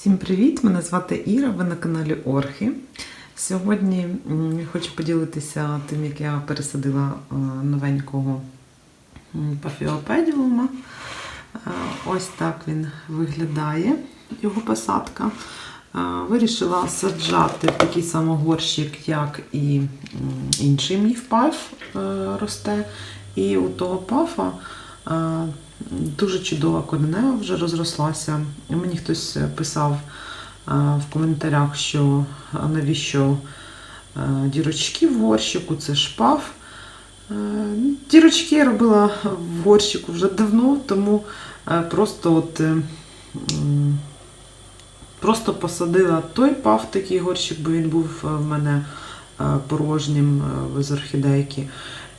Всім привіт! Мене звати Іра, ви на каналі Орхи. Сьогодні хочу поділитися тим, як я пересадила е, новенького пафіопедіума. Е, Ось так він виглядає, його посадка. Е, Вирішила саджати в такий самий горщик, як і інший мій паф росте. І у того пафа дуже чудова коренева вже розрослася. Мені хтось писав е, в коментарях, що навіщо е, дірочки в горщику, це шпаф. Е, Дірочки я робила в горщику вже давно, тому е, просто от. е, Просто посадила той пав такий горщик, бо він був е, в мене е, порожнім е, з орхідейки.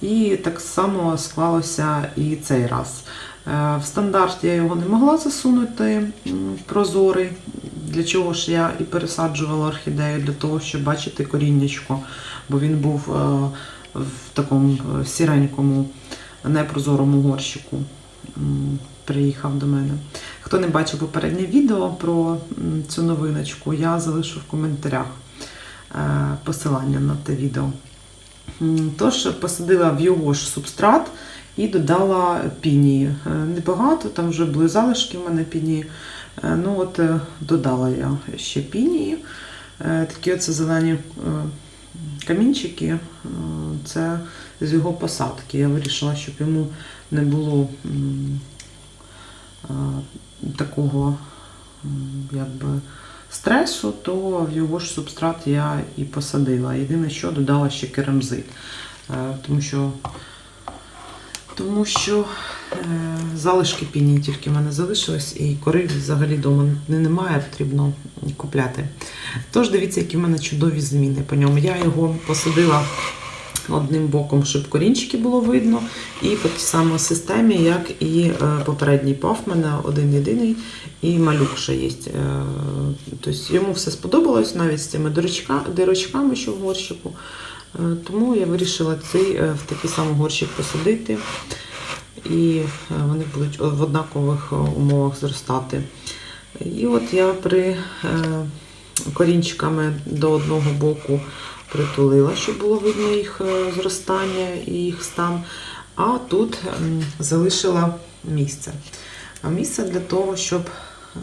І так само склалося і цей раз. Е, В стандарт я його не могла засунути прозорий. Для чого ж я і пересаджувала орхідею, для того, щоб бачити коріннячко, бо він був е, в такому е, сіренькому, непрозорому горщику. Приїхав до мене. Хто не бачив попереднє відео про цю новиночку, я залишу в коментарях посилання на те відео. Тож посадила в його ж субстрат і додала пінії. Е, Небагато, там вже були залишки в мене пінії. Е, Ну от е, додала я ще пінії. Такі оце зелені камінчики. Це з його посадки. Я вирішила, щоб йому не було такого м, якби, стресу, то в його ж субстрат я і посадила. Єдине, що додала ще керамзит. Е, Тому що, тому що е, залишки піні тільки в мене залишились, і кори взагалі вдома не- немає, потрібно купляти. Тож дивіться, які в мене чудові зміни по ньому. Я його посадила одним боком, щоб корінчики було видно. І по тій самій системі, як і е, попередній пав, мене один єдиний, і малюк ще є. Тобто йому все сподобалось, навіть з цими дирочками, що в горщику. Е, Тому я вирішила цей в такий самий горщик посадити. І вони будуть в однакових умовах зростати. І от я при корінчиками до одного боку притулила, щоб було видно їх е, зростання і їх стан. А тут залишила місце. А місце для того, щоб е,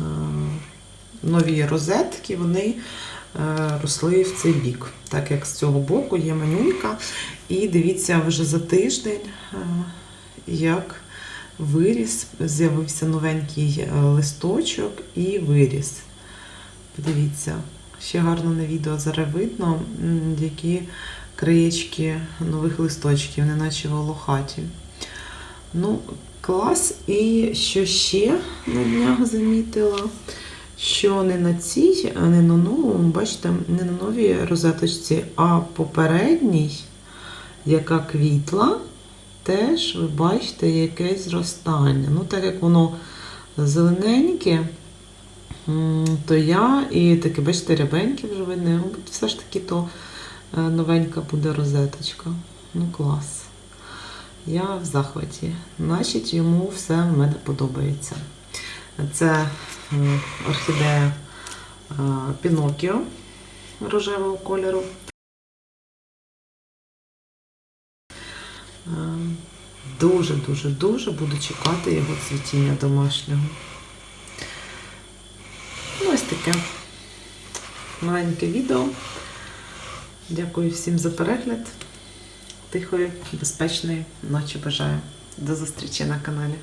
нові розетки вони е, росли в цей бік. Так як з цього боку є манюнька. І дивіться вже за тиждень, як виріс, з'явився новенький листочок і виріс. Подивіться, ще гарно на відео зараз видно, які краєчки нових листочків, неначе волохаті. Ну, клас. І що ще на днях замітила, що не на цій, а не на новому, бачите, не на новій розеточці, а попередній, яка квітла, теж ви бачите якесь зростання. Ну, так як воно зелененьке, то я і таке, бачите, рябеньке вже видно, все ж таки то е, новенька буде розеточка. Ну, клас. Я в захваті. Значить, йому все в мене подобається. Це е, орхідея е, Пінокіо рожевого кольору. Е, Дуже-дуже дуже буду чекати його цвітіння домашнього. Таке маленьке відео. Дякую всім за перегляд. Тихої, безпечної ночі бажаю. До зустрічі на каналі.